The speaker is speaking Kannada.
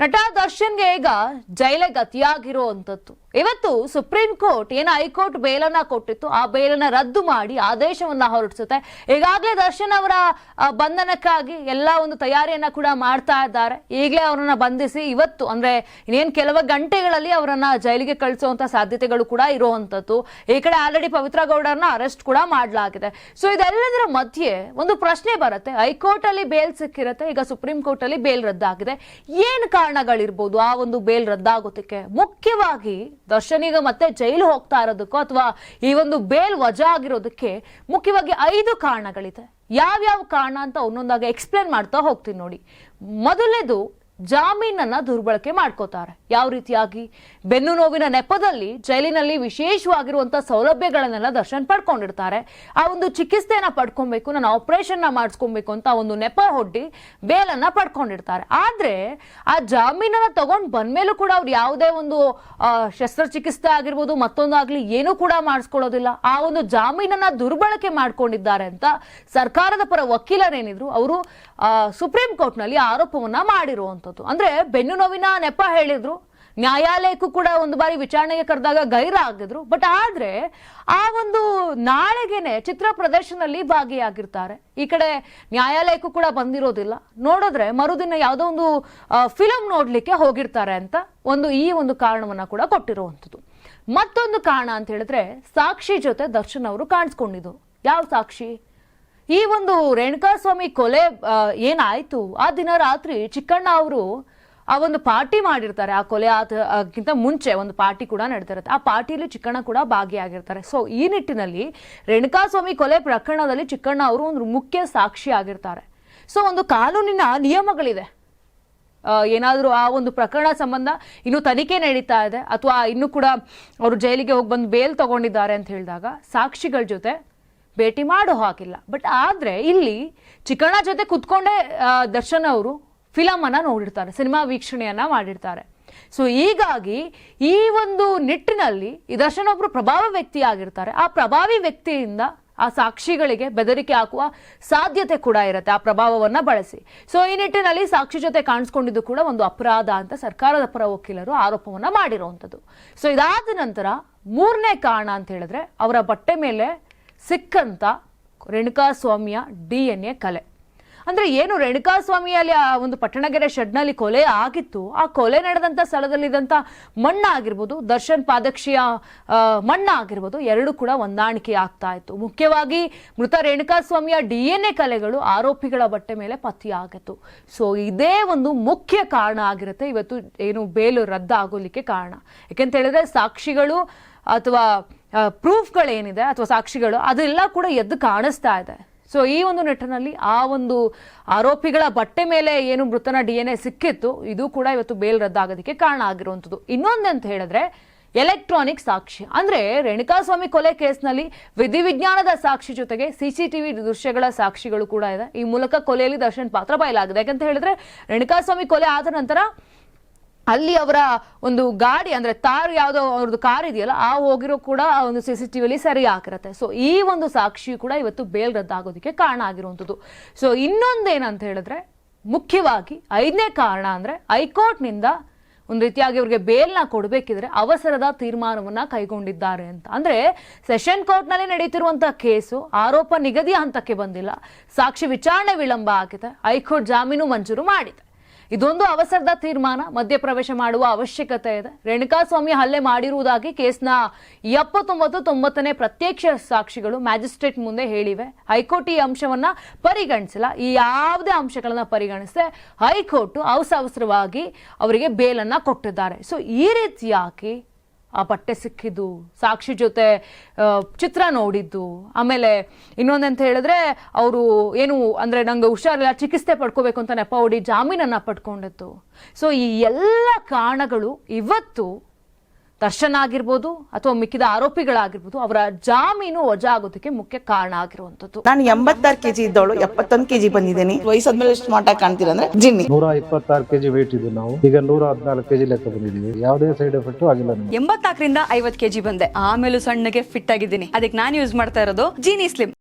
ನಟ ದರ್ಶನ್ಗೆ ಈಗ ಜೈಲೆ ಗತಿಯಾಗಿರುವಂತದ್ದು ಇವತ್ತು ಸುಪ್ರೀಂ ಕೋರ್ಟ್ ಏನು ಹೈಕೋರ್ಟ್ ಬೇಲನ್ನ ಕೊಟ್ಟಿತ್ತು, ಆ ಬೇಲನ್ನ ರದ್ದು ಮಾಡಿ ಆದೇಶವನ್ನ ಹೊರಡಿಸುತ್ತೆ. ಈಗಾಗಲೇ ದರ್ಶನ್ ಅವರ ಬಂಧನಕ್ಕಾಗಿ ಎಲ್ಲ ಒಂದು ತಯಾರಿಯನ್ನ ಕೂಡ ಮಾಡ್ತಾ ಇದ್ದಾರೆ. ಈಗಲೇ ಅವರನ್ನ ಬಂಧಿಸಿ ಇವತ್ತು, ಅಂದ್ರೆ ಇನ್ನೇನು ಕೆಲವು ಗಂಟೆಗಳಲ್ಲಿ ಅವರನ್ನ ಜೈಲಿಗೆ ಕಳಿಸುವಂತ ಸಾಧ್ಯತೆಗಳು ಕೂಡ ಇರುವಂತದ್ದು ಈ ಕಡೆ ಆಲ್ರೆಡಿ ಪವಿತ್ರ ಗೌಡರನ್ನ ಅರೆಸ್ಟ್ ಕೂಡ ಮಾಡಲಾಗಿದೆ. ಸೊ ಇದೆಲ್ಲದರ ಮಧ್ಯೆ ಒಂದು ಪ್ರಶ್ನೆ ಬರುತ್ತೆ. ಹೈಕೋರ್ಟ್ ಅಲ್ಲಿ ಬೇಲ್ ಸಿಕ್ಕಿರುತ್ತೆ, ಈಗ ಸುಪ್ರೀಂ ಕೋರ್ಟ್ ಅಲ್ಲಿ ಬೇಲ್ ರದ್ದಾಗಿದೆ. ಏನು ಕಾರಣಗಳಿರ್ಬೋದು ಆ ಒಂದು ಬೇಲ್ ರದ್ದಾಗೋದಕ್ಕೆ. ಮುಖ್ಯವಾಗಿ ದರ್ಶನಿಗ ಮತ್ತೆ ಜೈಲು ಹೋಗ್ತಾ ಇರೋದಕ್ಕೋ ಅಥವಾ ಈ ಒಂದು ಬೇಲ್ ವಜಾ ಆಗಿರೋದಕ್ಕೆ ಮುಖ್ಯವಾಗಿ ಐದು ಕಾರಣಗಳಿದೆ. ಯಾವ್ಯಾವ ಕಾರಣ ಅಂತ ಒಂದೊಂದಾಗಿ ಎಕ್ಸ್ಪ್ಲೇನ್ ಮಾಡ್ತಾ ಹೋಗ್ತೀನಿ ನೋಡಿ. ಮೊದಲನೇದು ಜಾಮೀನನ್ನ ದುರ್ಬಳಕೆ ಮಾಡ್ಕೋತಾರೆ. ಯಾವ ರೀತಿಯಾಗಿ? ಬೆನ್ನು ನೋವಿನ ನೆಪದಲ್ಲಿ ಜೈಲಿನಲ್ಲಿ ವಿಶೇಷವಾಗಿರುವಂತಹ ಸೌಲಭ್ಯಗಳನ್ನೆಲ್ಲ ದರ್ಶನ್ ಪಡ್ಕೊಂಡಿರ್ತಾರೆ. ಆ ಒಂದು ಚಿಕಿತ್ಸೆಯನ್ನ ಪಡ್ಕೊಬೇಕು ನಾನು ಆಪರೇಷನ್ನ ಮಾಡಿಸ್ಕೊಬೇಕು ಅಂತ ಒಂದು ನೆಪ ಹೊಡ್ಡಿ ಬೇಲನ್ನ ಪಡ್ಕೊಂಡಿರ್ತಾರೆ. ಆದ್ರೆ ಆ ಜಾಮೀನನ್ನ ತಗೊಂಡ್ ಬಂದ್ಮೇಲೂ ಕೂಡ ಅವ್ರು ಯಾವುದೇ ಒಂದು ಶಸ್ತ್ರಚಿಕಿತ್ಸೆ ಆಗಿರ್ಬೋದು ಮತ್ತೊಂದಾಗ್ಲಿ ಏನೂ ಕೂಡ ಮಾಡಿಸ್ಕೊಳ್ಳೋದಿಲ್ಲ. ಆ ಒಂದು ಜಾಮೀನನ್ನ ದುರ್ಬಳಕೆ ಮಾಡ್ಕೊಂಡಿದ್ದಾರೆ ಅಂತ ಸರ್ಕಾರದ ಪರ ವಕೀಲರೇನಿದ್ರು, ಅವರು ಸುಪ್ರೀಂ ಕೋರ್ಟ್ನಲ್ಲಿ ಆರೋಪವನ್ನ ಮಾಡಿರುವಂತದ್ದು ಅಂದ್ರೆ ಬೆನ್ನು ನೋವಿನ ನೆಪ ಹೇಳಿದ್ರು, ನ್ಯಾಯಾಲಯಕ್ಕೂ ಕೂಡ ಒಂದು ಬಾರಿ ವಿಚಾರಣೆಗೆ ಕರೆದಾಗ ಗೈರ ಆಗಿದ್ರು ಬಟ್ ಆದ್ರೆ ಆ ಒಂದು ನಾಳೆಗೇನೆ ಚಿತ್ರ ಪ್ರದರ್ಶನದಲ್ಲಿ ಭಾಗಿಯಾಗಿರ್ತಾರೆ. ಈ ಕಡೆ ನ್ಯಾಯಾಲಯಕ್ಕೂ ಕೂಡ ಬಂದಿರೋದಿಲ್ಲ. ನೋಡಿದ್ರೆ ಮರುದಿನ ಯಾವುದೋ ಒಂದು ಫಿಲಮ್ ನೋಡಲಿಕ್ಕೆ ಹೋಗಿರ್ತಾರೆ ಅಂತ ಒಂದು ಈ ಒಂದು ಕಾರಣವನ್ನ ಕೂಡ ಕೊಟ್ಟಿರುವಂಥದ್ದು. ಮತ್ತೊಂದು ಕಾರಣ ಅಂತ ಹೇಳಿದ್ರೆ ಸಾಕ್ಷಿ ಜೊತೆ ದರ್ಶನ್ ಅವರು ಕಾಣಿಸ್ಕೊಂಡಿದ್ದು ಯಾವ ಸಾಕ್ಷಿ? ಈ ಒಂದು ರೇಣುಕಾಸ್ವಾಮಿ ಕೊಲೆ ಆ, ಏನಾಯ್ತು? ಆ ದಿನ ರಾತ್ರಿ ಚಿಕ್ಕಣ್ಣ ಅವರು ಆ ಒಂದು ಪಾರ್ಟಿ ಮಾಡಿರ್ತಾರೆ ಆ ಕೊಲೆ ಆದಕ್ಕಿಂತ ಮುಂಚೆ ಒಂದು ಪಾರ್ಟಿ ಕೂಡ ನಡೀತಿರುತ್ತೆ. ಆ ಪಾರ್ಟಿಯಲ್ಲಿ ಚಿಕ್ಕಣ್ಣ ಕೂಡ ಭಾಗಿಯಾಗಿರ್ತಾರೆ. ಸೊ ಈ ನಿಟ್ಟಿನಲ್ಲಿ ರೇಣುಕಾಸ್ವಾಮಿ ಕೊಲೆ ಪ್ರಕರಣದಲ್ಲಿ ಚಿಕ್ಕಣ್ಣ ಅವರು ಒಂದು ಮುಖ್ಯ ಸಾಕ್ಷಿ ಆಗಿರ್ತಾರೆ. ಸೊ ಒಂದು ಕಾನೂನಿನ ನಿಯಮಗಳಿದೆ. ಏನಾದರೂ ಆ ಒಂದು ಪ್ರಕರಣ ಸಂಬಂಧ ಇನ್ನು ತನಿಖೆ ನಡೀತಾ ಇದೆ ಅಥವಾ ಇನ್ನೂ ಕೂಡ ಅವರು ಜೈಲಿಗೆ ಹೋಗಿ ಬಂದು ಬೇಲ್ ತಗೊಂಡಿದ್ದಾರೆ ಅಂತ ಹೇಳಿದಾಗ ಸಾಕ್ಷಿಗಳ ಜೊತೆ ಭೇಟಿ ಮಾಡೋ ಹಾಗಿಲ್ಲ. ಬಟ್ ಆದರೆ ಇಲ್ಲಿ ಚಿಕ್ಕಣ್ಣ ಜೊತೆ ಕುತ್ಕೊಂಡೇ ದರ್ಶನ್ ಅವರು ಫಿಲಮನ್ನು ನೋಡಿರ್ತಾರೆ, ಸಿನಿಮಾ ವೀಕ್ಷಣೆಯನ್ನು ಮಾಡಿರ್ತಾರೆ. ಸೊ ಹೀಗಾಗಿ ಈ ಒಂದು ನಿಟ್ಟಿನಲ್ಲಿ ಈ ದರ್ಶನ್ ಒಬ್ಬರು ಪ್ರಭಾವ ವ್ಯಕ್ತಿ ಆಗಿರ್ತಾರೆ. ಆ ಪ್ರಭಾವಿ ವ್ಯಕ್ತಿಯಿಂದ ಆ ಸಾಕ್ಷಿಗಳಿಗೆ ಬೆದರಿಕೆ ಹಾಕುವ ಸಾಧ್ಯತೆ ಕೂಡ ಇರುತ್ತೆ, ಆ ಪ್ರಭಾವವನ್ನು ಬಳಸಿ. ಸೊ ಈ ನಿಟ್ಟಿನಲ್ಲಿ ಸಾಕ್ಷಿ ಜೊತೆ ಕಾಣಿಸ್ಕೊಂಡಿದ್ದು ಕೂಡ ಒಂದು ಅಪರಾಧ ಅಂತ ಸರ್ಕಾರದ ಪರ ವಕೀಲರು ಆರೋಪವನ್ನು ಮಾಡಿರುವಂಥದ್ದು. ಸೊ ಇದಾದ ನಂತರ ಮೂರನೇ ಕಾರಣ ಅಂತ ಹೇಳಿದ್ರೆ, ಅವರ ಬಟ್ಟೆ ಮೇಲೆ ಸಿಕ್ಕಂತ ರೇಣುಕಾಸ್ವಾಮಿಯ ಡಿ ಎನ್ ಎ ಕಲೆ. ಅಂದ್ರೆ ಏನು ರೇಣುಕಾಸ್ವಾಮಿಯಲ್ಲಿ ಆ ಒಂದು ಪಟ್ಟಣಗೆರೆ ಶೆಡ್ನಲ್ಲಿ ಕೊಲೆ ಆಗಿತ್ತು, ಆ ಕೊಲೆ ನಡೆದಂತ ಸ್ಥಳದಲ್ಲಿದ್ದಂಥ ಮಣ್ಣಾಗಿರ್ಬೋದು, ದರ್ಶನ್ ಪಾದಕ್ಷಿಯ ಮಣ್ಣು ಮಣ್ಣಾಗಿರ್ಬೋದು, ಎರಡು ಕೂಡ ಹೊಂದಾಣಿಕೆ ಆಗ್ತಾ ಇತ್ತು. ಮುಖ್ಯವಾಗಿ ಮೃತ ರೇಣುಕಾಸ್ವಾಮಿಯ ಡಿ ಎನ್ ಎ ಕಲೆಗಳು ಆರೋಪಿಗಳ ಬಟ್ಟೆ ಮೇಲೆ ಪತ್ತೆಯಾಗಿತ್ತು ಸೊ ಇದೇ ಒಂದು ಮುಖ್ಯ ಕಾರಣ ಆಗಿರುತ್ತೆ. ಇವತ್ತು ಏನು ಬೇಲು ರದ್ದಾಗೋಲಿಕ್ಕೆ ಕಾರಣ. ಯಾಕೆಂತ ಹೇಳಿದ್ರೆ ಸಾಕ್ಷಿಗಳು ಅಥವಾ ಪ್ರೂಫ್ಗಳೇನಿದೆ ಅಥವಾ ಸಾಕ್ಷಿಗಳು, ಅದೆಲ್ಲ ಕೂಡ ಎದ್ದು ಕಾಣಿಸ್ತಾ ಇದೆ. ಸೊ ಈ ಒಂದು ನಿಟ್ಟಿನಲ್ಲಿ ಆ ಒಂದು ಆರೋಪಿಗಳ ಬಟ್ಟೆ ಮೇಲೆ ಏನು ಮೃತನ ಡಿ ಎನ್ ಎ ಸಿಕ್ಕಿತ್ತು, ಇದು ಕೂಡ ಇವತ್ತು ಬೇಲ್ ರದ್ದಾಗೋದಕ್ಕೆ ಕಾರಣ ಆಗಿರುವಂಥದ್ದು. ಇನ್ನೊಂದಂತ ಹೇಳಿದ್ರೆ, ಎಲೆಕ್ಟ್ರಾನಿಕ್ ಸಾಕ್ಷಿ. ಅಂದ್ರೆ, ರೇಣುಕಾಸ್ವಾಮಿ ಕೊಲೆ ಕೇಸ್ನಲ್ಲಿ ವಿಧಿವಿಜ್ಞಾನದ ಸಾಕ್ಷಿ ಜೊತೆಗೆ ಸಿಸಿಟಿವಿ ದೃಶ್ಯಗಳ ಸಾಕ್ಷಿಗಳು ಕೂಡ ಇದೆ. ಈ ಮೂಲಕ ಕೊಲೆಯಲ್ಲಿ ದರ್ಶನ್ ಪಾತ್ರ ಬಯಲಾಗಿದೆ. ಯಾಕಂತ ಹೇಳಿದ್ರೆ, ರೇಣುಕಾಸ್ವಾಮಿ ಕೊಲೆ ಆದ ನಂತರ ಅಲ್ಲಿ ಅವರ ಒಂದು ಗಾಡಿ, ಅಂದ್ರೆ ತಾರ್ ಯಾವುದೋ ಅವ್ರದ್ದು ಕಾರ್ ಇದೆಯಲ್ಲ, ಆ ಹೋಗಿರೋ ಕೂಡ ಒಂದು ಸಿ ಸಿ ಟಿವಿಲಿ ಸರಿ ಹಾಕಿರತ್ತೆ ಸೊ ಈ ಒಂದು ಸಾಕ್ಷಿ ಕೂಡ ಇವತ್ತು ಬೇಲ್ ರದ್ದಾಗೋದಕ್ಕೆ ಕಾರಣ ಆಗಿರುವಂಥದ್ದು. ಸೊ ಇನ್ನೊಂದೇನಂತ ಹೇಳಿದ್ರೆ, ಮುಖ್ಯವಾಗಿ ಐದನೇ ಕಾರಣ ಅಂದ್ರೆ ಹೈಕೋರ್ಟ್ನಿಂದ ಒಂದು ರೀತಿಯಾಗಿ ಅವರಿಗೆ ಬೇಲ್ನ ಕೊಡಬೇಕಿದ್ರೆ ಅವಸರದ ತೀರ್ಮಾನವನ್ನ ಕೈಗೊಂಡಿದ್ದಾರೆ ಅಂತ. ಅಂದ್ರೆ ಸೆಷನ್ ಕೋರ್ಟ್ನಲ್ಲಿ ನಡೀತಿರುವಂತಹ ಕೇಸು ಆರೋಪ ನಿಗದಿಯ ಹಂತಕ್ಕೆ ಬಂದಿಲ್ಲ. ಸಾಕ್ಷಿ ವಿಚಾರಣೆ ವಿಳಂಬ ಆಗಿದೆ. ಹೈಕೋರ್ಟ್ ಜಾಮೀನು ಮಂಜೂರು ಮಾಡಿದೆ. ಇದೊಂದು ಅವಸರದ ತೀರ್ಮಾನ. ಮಧ್ಯಪ್ರವೇಶ ಮಾಡುವ ಅವಶ್ಯಕತೆ ಇದೆ. ರೇಣುಕಾಸ್ವಾಮಿ ಹಲ್ಲೆ ಮಾಡಿರುವುದಾಗಿ ಕೇಸ್ನ ಎಪ್ಪತ್ತೊಂಬತ್ತು ತೊಂಬತ್ತನೇ ಪ್ರತ್ಯಕ್ಷ ಸಾಕ್ಷಿಗಳು ಮ್ಯಾಜಿಸ್ಟ್ರೇಟ್ ಮುಂದೆ ಹೇಳಿವೆ. ಹೈಕೋರ್ಟ್ ಈ ಅಂಶವನ್ನ ಪರಿಗಣಿಸಿಲ್ಲ. ಈ ಯಾವುದೇ ಅಂಶಗಳನ್ನ ಪರಿಗಣಿಸದೆ ಹೈಕೋರ್ಟ್ ಅವಸರವಾಗಿ ಅವರಿಗೆ ಬೇಲನ್ನ ಕೊಟ್ಟಿದ್ದಾರೆ. ಸೊ ಈ ರೀತಿಯಾಗಿ ಆ ಬಟ್ಟೆ ಸಿಕ್ಕಿದ್ದು, ಸಾಕ್ಷಿ ಜೊತೆ ಚಿತ್ರ ನೋಡಿದ್ದು, ಆಮೇಲೆ ಇನ್ನೊಂದಂತ ಹೇಳಿದ್ರೆ ಅವರು ಏನು ಅಂದರೆ ನಂಗೆ ಹುಷಾರಿಲ್ಲ, ಚಿಕಿತ್ಸೆ ಪಡ್ಕೋಬೇಕು ಅಂತ ನೆಪ ಹೊಡಿ ಜಾಮೀನನ್ನು ಪಡ್ಕೊಂಡಿತ್ತು ಸೊ ಈ ಎಲ್ಲ ಕಾರಣಗಳು ಇವತ್ತು ದರ್ಶನ್ ಆಗಿರ್ಬೋದು ಅಥವಾ ಮಿಕ್ಕಿದ ಆರೋಪಿಗಳಾಗಿರ್ಬೋದು ಅವರ ಜಾಮೀನು ವಜಾ ಆಗೋದಕ್ಕೆ ಮುಖ್ಯ ಕಾರಣ ಆಗಿರುವಂತದ್ದು ನಾನು ಎಂಬತ್ತಾರು ಕೆಜಿ ಇದ್ದವಳು ಎಪ್ಪತ್ತೊಂದು ಕೆಜಿ ಬಂದಿದ್ದೀನಿ. ವಯಸ್ಸಾದ್ಮೇಲೆ ಸ್ಮಾರ್ಟ್ ಆಗಿ ಕಾಣ್ತೀರಾ ಅಂದ್ರೆ ಜಿನ್ನಿ. ನೂರ ಇಪ್ಪತ್ತಾರು ಕೆಜಿ ವೇಟ್ ಇದ್ದು ನಾವು. ಈಗ ನೂರ ಹದಿನಾಲ್ಕು ಕೆಜಿ ಲೆಕ್ಕ ಬಂದಿದ್ದೀವಿ ಯಾವುದೇ ಸೈಡ್ ಎಫೆಕ್ಟ್ ಆಗಿಲ್ಲ ಎಂಬತ್ನಾಲ್ಕರಿಂದ ಐವತ್ತು ಕೆಜಿ ಬಂದೆ. ಆಮೇಲೆ ಸಣ್ಣಗೆ ಫಿಟ್ ಆಗಿದ್ದೀನಿ. ಅದಕ್ಕೆ ನಾನು ಯೂಸ್ ಮಾಡ್ತಾ ಇರೋದು ಜೀನಿ ಸ್ಲಿಮ್